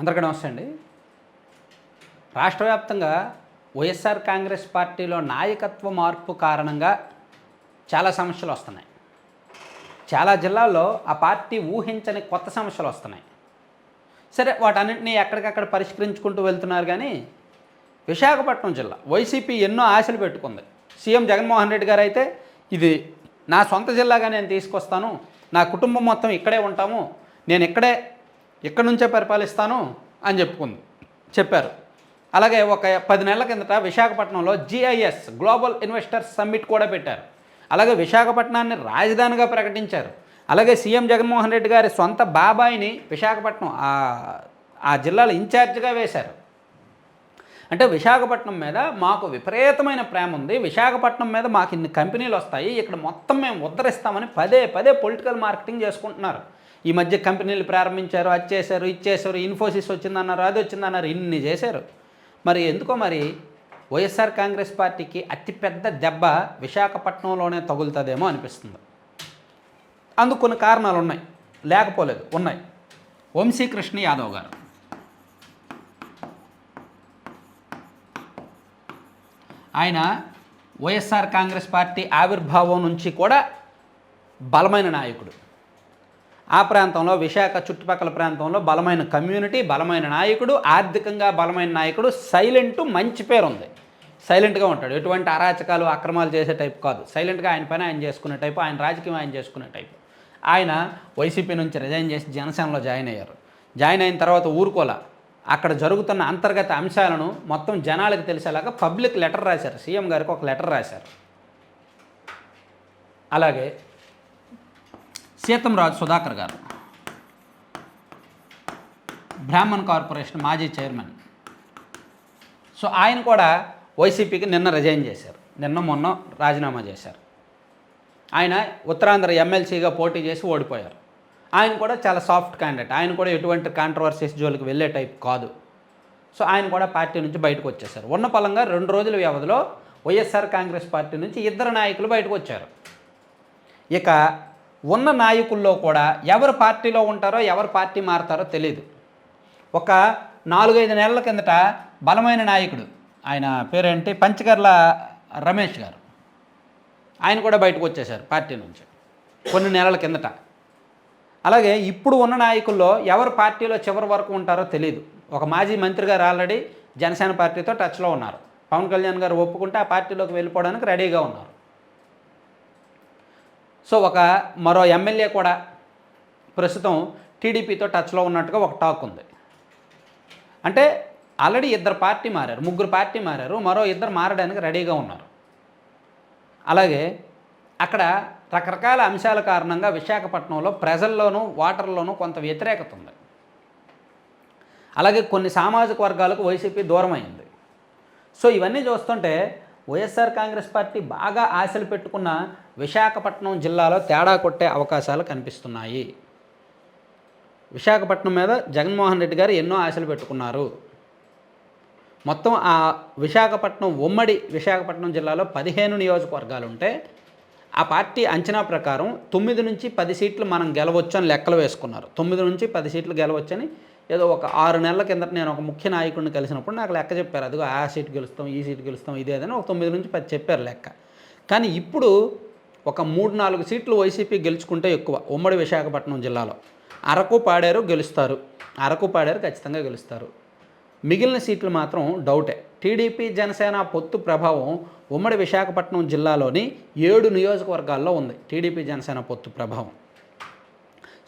అందరికీ నమస్తే అండి. రాష్ట్ర వ్యాప్తంగా వైఎస్ఆర్ కాంగ్రెస్ పార్టీలో నాయకత్వ మార్పు కారణంగా చాలా సమస్యలు వస్తున్నాయి. చాలా జిల్లాల్లో ఆ పార్టీ ఊహించని కొత్త సమస్యలు వస్తున్నాయి. సరే వాటన్నింటినీ ఎక్కడికక్కడ పరిష్కరించుకుంటూ వెళ్తున్నారు కానీ విశాఖపట్నం జిల్లా వైసీపీ ఎన్నో ఆశలు పెట్టుకుంది. సీఎం జగన్మోహన్ రెడ్డి గారు అయితే ఇది నా సొంత జిల్లాగా నేను తీసుకొస్తాను నా కుటుంబం మొత్తం ఇక్కడే ఉంటాము నేను ఇక్కడే ఇక్కడి నుంచే పరిపాలిస్తాను అని చెప్పుకుంది. చెప్పారు. అలాగే ఒక పది నెలల కిందట విశాఖపట్నంలో జిఐఎస్ గ్లోబల్ ఇన్వెస్టర్స్ సమ్మిట్ కూడా పెట్టారు. అలాగే విశాఖపట్నాన్ని రాజధానిగా ప్రకటించారు. అలాగే సీఎం జగన్మోహన్ రెడ్డి గారి సొంత బాబాయిని విశాఖపట్నం ఆ- ఆ జిల్లాలో ఇన్ఛార్జిగా వేశారు. అంటే విశాఖపట్నం మీద మాకు విపరీతమైన ప్రేమ ఉంది. విశాఖపట్నం మీద మాకు ఇన్ని కంపెనీలు వస్తాయి. ఇక్కడ మొత్తం మేము ఉద్ధరిస్తామని పదే పదే పొలిటికల్ మార్కెటింగ్ చేసుకుంటున్నారు. ఈ మధ్య కంపెనీలు ప్రారంభించారు అది చేశారు ఇది చేశారు ఇన్ఫోసిస్ వచ్చిందన్నారు అది వచ్చిందన్నారు ఇన్ని చేశారు. మరి ఎందుకో మరి వైఎస్ఆర్ కాంగ్రెస్ పార్టీకి అతిపెద్ద దెబ్బ విశాఖపట్నంలోనే తగులుతుందేమో అనిపిస్తుంది. అందుకు కొన్ని కారణాలు ఉన్నాయి లేకపోలేదు ఉన్నాయి. వంశీకృష్ణ యాదవ్ గారు. ఆయన వైఎస్ఆర్ కాంగ్రెస్ పార్టీ ఆవిర్భావం నుంచి కూడా బలమైన నాయకుడు. ఆ ప్రాంతంలో విశాఖ చుట్టుపక్కల ప్రాంతంలో బలమైన కమ్యూనిటీ బలమైన నాయకుడు ఆర్థికంగా బలమైన నాయకుడు సైలెంట్ మంచి పేరు ఉంది సైలెంట్గా ఉంటాడు. ఎటువంటి అరాచకాలు అక్రమాలు చేసే టైప్ కాదు. సైలెంట్గా ఆయన పని ఆయన చేసుకునే టైపు ఆయన రాజకీయం ఆయన చేసుకునే టైపు. ఆయన వైసీపీ నుంచి రిజైన్ చేసి జనసేనలో జాయిన్ అయ్యారు. జాయిన్ అయిన తర్వాత ఊరుకోల. అక్కడ జరుగుతున్న అంతర్గత అంశాలను మొత్తం జనాలకు తెలిసేలాగా పబ్లిక్ లెటర్ రాశారు. సీఎం గారికి ఒక లెటర్ రాశారు. అలాగే సీతంరాజు సుధాకర్ గారు. బ్రాహ్మణ్ కార్పొరేషన్ మాజీ చైర్మన్. సో ఆయన కూడా వైసీపీకి నిన్న రిజైన్ చేశారు. నిన్న మొన్న రాజీనామా చేశారు. ఆయన ఉత్తరాంధ్ర ఎమ్మెల్సీగా పోటీ చేసి ఓడిపోయారు. ఆయన కూడా చాలా సాఫ్ట్ క్యాండిడేట్. ఆయన కూడా ఎటువంటి కాంట్రవర్సీస్ జోలికి వెళ్ళే టైప్ కాదు. సో ఆయన కూడా పార్టీ నుంచి బయటకు వచ్చేసారు ఉన్న పలంగా రెండు రోజుల వ్యవధిలో వైఎస్ఆర్ కాంగ్రెస్ పార్టీ నుంచి ఇద్దరు నాయకులు బయటకు వచ్చారు. ఇక ఉన్న నాయకుల్లో కూడా ఎవరు పార్టీలో ఉంటారో ఎవరు పార్టీ మారుతారో తెలియదు ఒక నాలుగైదు నెలల కిందట బలమైన నాయకుడు ఆయన పేరేంటి? పంచకర్ల రమేష్ గారు. ఆయన కూడా బయటకు వచ్చేశారు పార్టీ నుంచి కొన్ని నెలల కిందట. అలాగే ఇప్పుడు ఉన్న నాయకుల్లో ఎవరు పార్టీలో చివరి వరకు ఉంటారో తెలియదు ఒక మాజీ మంత్రి గారు ఆల్రెడీ జనసేన పార్టీతో టచ్లో ఉన్నారు. పవన్ కళ్యాణ్ గారు ఒప్పుకుంటే ఆ పార్టీలోకి వెళ్ళిపోవడానికి రెడీగా ఉన్నారు. సో ఒక మరో ఎమ్మెల్యే కూడా ప్రస్తుతం టీడీపీతో టచ్లో ఉన్నట్టుగా ఒక టాక్ ఉంది. అంటే ఆల్రెడీ ఇద్దరు పార్టీ మారారు ముగ్గురు పార్టీ మారారు మరో ఇద్దరు మారడానికి రెడీగా ఉన్నారు. అలాగే అక్కడ రకరకాల అంశాల కారణంగా విశాఖపట్నంలో ప్రజల్లోనూ ఓటర్లోనూ కొంత వ్యతిరేకత ఉంది. అలాగే కొన్ని సామాజిక వర్గాలకు వైసీపీ దూరమైంది. సో ఇవన్నీ చూస్తుంటే వైఎస్ఆర్ కాంగ్రెస్ పార్టీ బాగా ఆశలు పెట్టుకున్న విశాఖపట్నం జిల్లాలో తేడా కొట్టే అవకాశాలు కనిపిస్తున్నాయి. విశాఖపట్నం మీద జగన్మోహన్ రెడ్డి గారు ఎన్నో ఆశలు పెట్టుకున్నారు. మొత్తం ఆ విశాఖపట్నం ఉమ్మడి విశాఖపట్నం జిల్లాలో పదిహేను నియోజకవర్గాలు ఉంటే ఆ పార్టీ అంచనా ప్రకారం తొమ్మిది నుంచి పది సీట్లు మనం గెలవచ్చు అని లెక్కలు వేసుకున్నారు. తొమ్మిది నుంచి పది సీట్లు గెలవచ్చని ఏదో ఒక ఆరు నెలల కిందట నేను ఒక ముఖ్య నాయకుడిని కలిసినప్పుడు నాకు లెక్క చెప్పారు. అదిగో ఆ సీట్ గెలుస్తాం ఈ సీట్ గెలుస్తాం ఇదేదని ఒక తొమ్మిది నుంచి పది చెప్పారు లెక్క. కానీ ఇప్పుడు ఒక మూడు నాలుగు సీట్లు వైసీపీ గెలుచుకుంటే ఎక్కువ. ఉమ్మడి విశాఖపట్నం జిల్లాలో. అరకు పాడారు గెలుస్తారు. అరకు పాడారు ఖచ్చితంగా గెలుస్తారు. మిగిలిన సీట్లు మాత్రం డౌటే. టీడీపీ జనసేన పొత్తు ప్రభావం ఉమ్మడి విశాఖపట్నం జిల్లాలోని ఏడు నియోజకవర్గాల్లో ఉంది. టీడీపీ జనసేన పొత్తు ప్రభావం.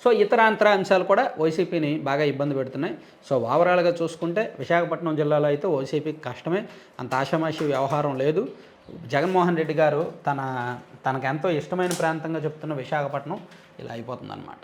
సో ఇతరాంతర అంశాలు కూడా వైసీపీని బాగా ఇబ్బంది పెడుతున్నాయి. సో ఓవరాల్గా చూసుకుంటే విశాఖపట్నం జిల్లాలో అయితే వైసీపీకి కష్టమే. అంత ఆషామాషి వ్యవహారం లేదు. జగన్మోహన్ రెడ్డి గారు తన తనకెంతో ఇష్టమైన ప్రాంతంగా చెప్తున్న విశాఖపట్నం ఇలా అయిపోతుందన్నమాట.